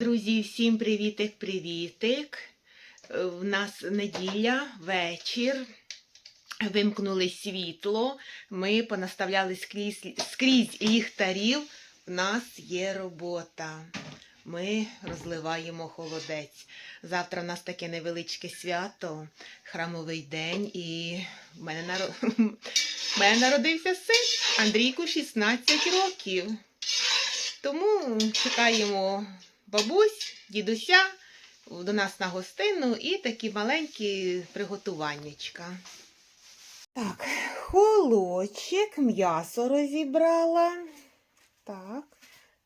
Друзі, всім привітик-привітик. Е, В нас неділя, вечір. Вимкнули світло. Ми понаставляли скрізь, скрізь ліхтарів. У нас є робота. Ми розливаємо холодець. Завтра у нас таке невеличке свято, храмовий день, і в мене, наро... в мене народився син Андрійку 16 років. Тому чекаємо бабусь, дідуся до нас на гостину і такі маленькі приготуваннячка. Так, холочок, м'ясо розібрала. Так,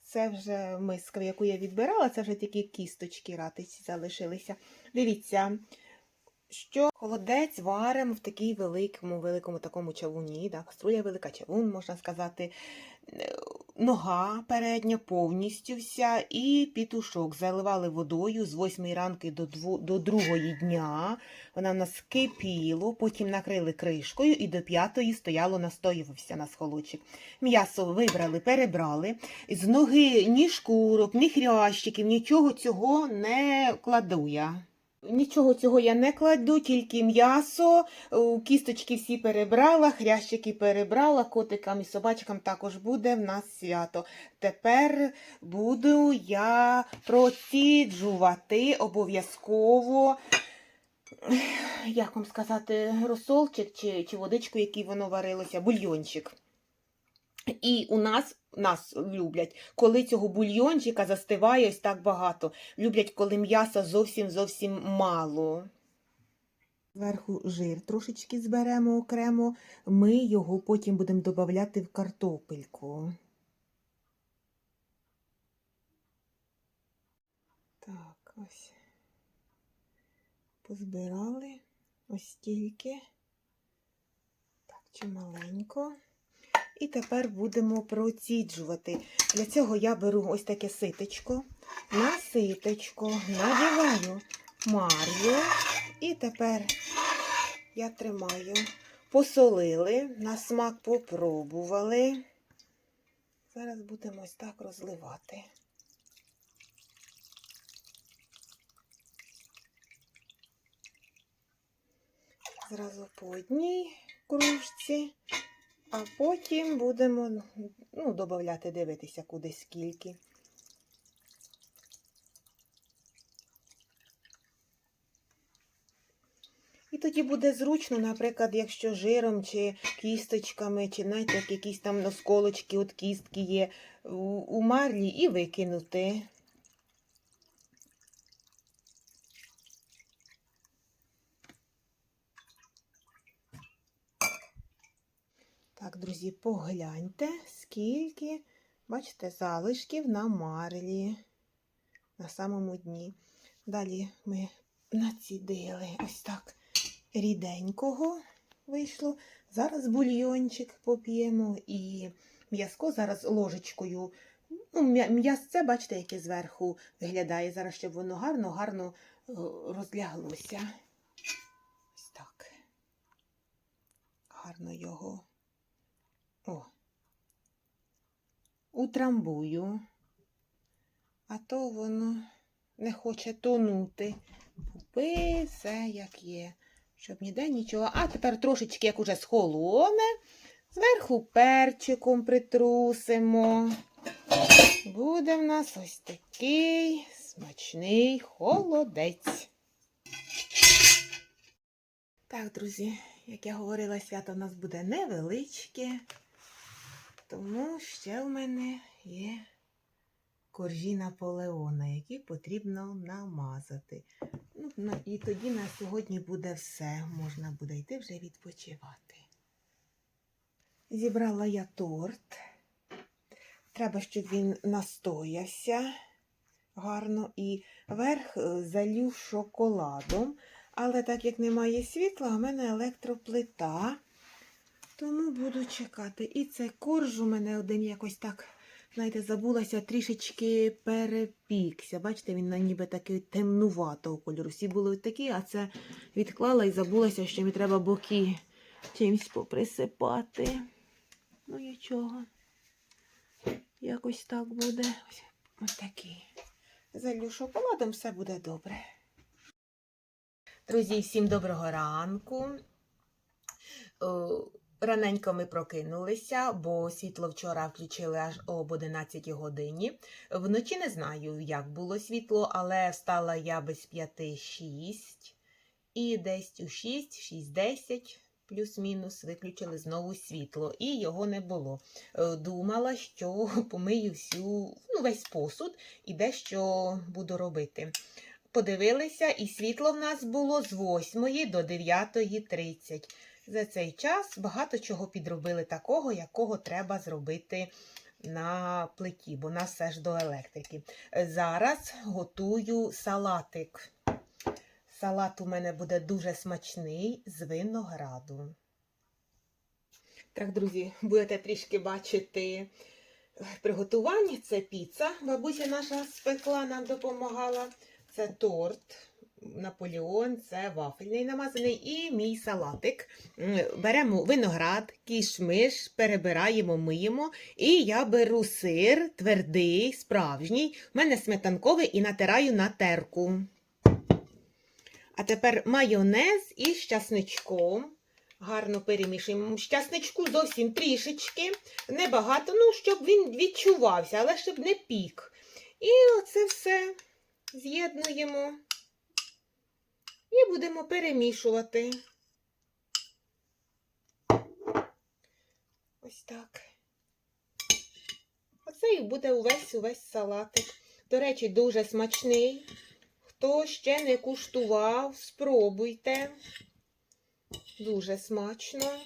це вже миска, яку я відбирала, це вже тільки кісточки ратиці залишилися. Дивіться, що холодець варимо в такій великому, великому такому чавуні. Да? Каструля велика чавун, можна сказати. Нога передня повністю вся і пітушок заливали водою з 8 ранки до 2, до 2 дня. Вона в нас кипіло, потім накрили кришкою і до 5 стояло, настоювався на холодчик. М'ясо вибрали, перебрали. З ноги ні шкурок, ні хрящиків, нічого цього не кладу я. Нічого цього я не кладу, тільки м'ясо, кісточки всі перебрала, хрящики перебрала, котикам і собачкам також буде в нас свято. Тепер буду я проціджувати обов'язково, як вам сказати, розсолчик чи, чи водичку, який воно варилося, бульйончик. І у нас нас люблять, коли цього бульйончика застиває ось так багато. Люблять, коли м'яса зовсім зовсім мало. Зверху жир трошечки зберемо окремо, ми його потім будемо додавати в картопельку. Так, ось. Позбирали ось стільки. Так, чималенько. І тепер будемо проціджувати. Для цього я беру ось таке ситечко. На ситечко надіваю мар'ю. І тепер я тримаю. Посолили, на смак попробували. Зараз будемо ось так розливати. Зразу по одній кружці. А потім будемо ну, додати, дивитися, куди скільки. І тоді буде зручно, наприклад, якщо жиром чи кісточками, чи навіть як якісь там осколочки от кістки є у, марлі і викинути. Так, друзі, погляньте, скільки, бачите, залишків на марлі на самому дні. Далі ми націдили ось так ріденького вийшло. Зараз бульйончик поп'ємо і м'язко зараз ложечкою. Ну, М'ясце, бачите, яке зверху виглядає. Зараз, щоб воно гарно-гарно розляглося. Ось так. Гарно його. Утрамбую, а то воно не хоче тонути. Купи все, як є, щоб ніде нічого. А тепер трошечки, як уже схолоне, зверху перчиком притрусимо. Буде в нас ось такий смачний холодець. Так, друзі, як я говорила, свято в нас буде невеличке. Тому ще в мене є коржі Наполеона, які потрібно намазати. Ну, І тоді на сьогодні буде все. Можна буде йти вже відпочивати. Зібрала я торт. Треба, щоб він настоявся гарно і верх залю шоколадом. Але так як немає світла, у мене електроплита. Тому буду чекати. І цей корж у мене один якось так, знаєте, забулася, трішечки перепікся. Бачите, він ніби такий темнуватого кольору. Всі були такі, а це відклала і забулася, що мені треба боки чимось поприсипати. Ну, нічого. Якось так буде. Ось, ось такий. залю шоколадом, все буде добре. Друзі, всім доброго ранку. Раненько ми прокинулися, бо світло вчора включили аж об 11 годині. Вночі не знаю, як було світло, але встала я без 5-6 і десь у 6-6-10 плюс-мінус виключили знову світло, і його не було. Е, Думала, що помию всю, ну, весь посуд і дещо буду робити. Подивилися, і світло в нас було з 8 до 9.30. За цей час багато чого підробили такого, якого треба зробити на плиті, бо нас все ж до електрики. Зараз готую салатик. Салат у мене буде дуже смачний з винограду. Так, друзі, будете трішки бачити приготування. Це піца. Бабуся наша спекла, нам допомагала. Це торт. Наполеон, це вафельний намазаний і мій салатик. Беремо виноград, кішмиш, перебираємо, миємо. І я беру сир твердий, справжній. У мене сметанковий і натираю на терку. А тепер майонез із часничком. Гарно перемішуємо. Щасничку зовсім трішечки, небагато, ну, щоб він відчувався, але щоб не пік. І оце все з'єднуємо і будемо перемішувати. Ось так. Оце і буде увесь увесь салатик. До речі, дуже смачний. Хто ще не куштував, спробуйте. Дуже смачно.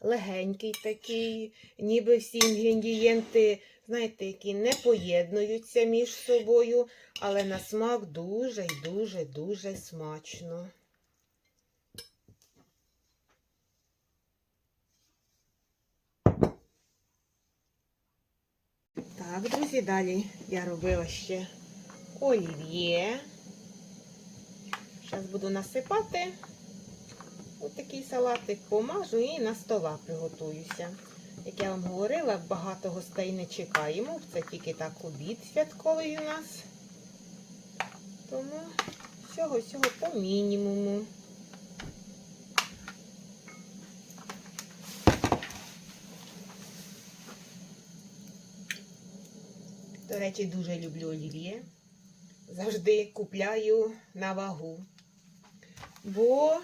Легенький такий, ніби всі інгредієнти, знаєте, які не поєднуються між собою, але на смак дуже і дуже дуже смачно. Так, друзі, далі я робила ще олів'є. Зараз буду насипати. Ось такий салатик помажу і на стола приготуюся. Як я вам говорила, багато гостей не чекаємо. Це тільки так обід святковий у нас. Тому всього-всього по мінімуму. До речі, дуже люблю олів'є. Завжди купляю на вагу. Бо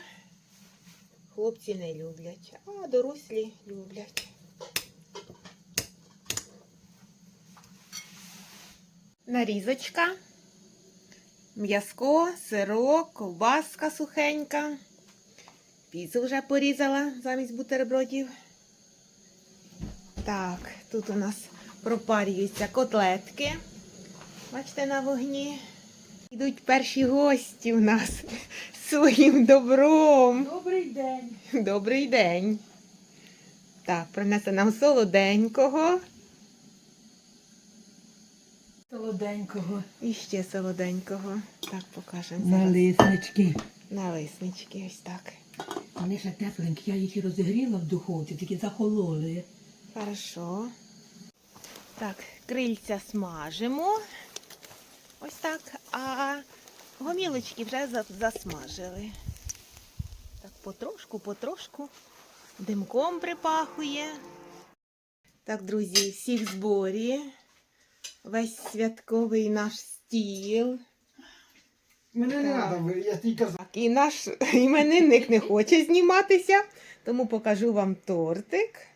хлопці не люблять, а дорослі люблять. Нарізочка, м'язко, сирок, ковбаска сухенька. Піцу вже порізала замість бутербродів. Так, тут у нас пропарюються котлетки. Бачите, на вогні. Йдуть перші гості у нас з своїм добром. Добрий день. Добрий день. Так, принесе нам солоденького Солоденького. і ще солоденького. Так, покажемо. На зараз. лиснички. Налиснички, ось так. Вони ще тепленькі, я їх і розігріла в духовці, тільки захололи. Хорошо. Так, крильця смажимо. Ось так. А гомілочки вже засмажили. Так, потрошку, потрошку. Димком припахує. Так, друзі, всі в зборі. Весь святковий наш стіл. Мене не треба, я тільки казав. І наш іменинник не хоче зніматися, тому покажу вам тортик.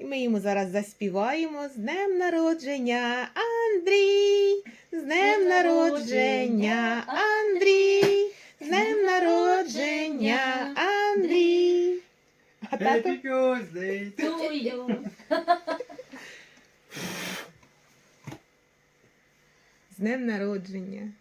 І ми йому зараз заспіваємо з днем народження, Андрій! З днем народження, Андрій! З днем народження, Андрій! А тато Happy birthday. Тую. з днем народження.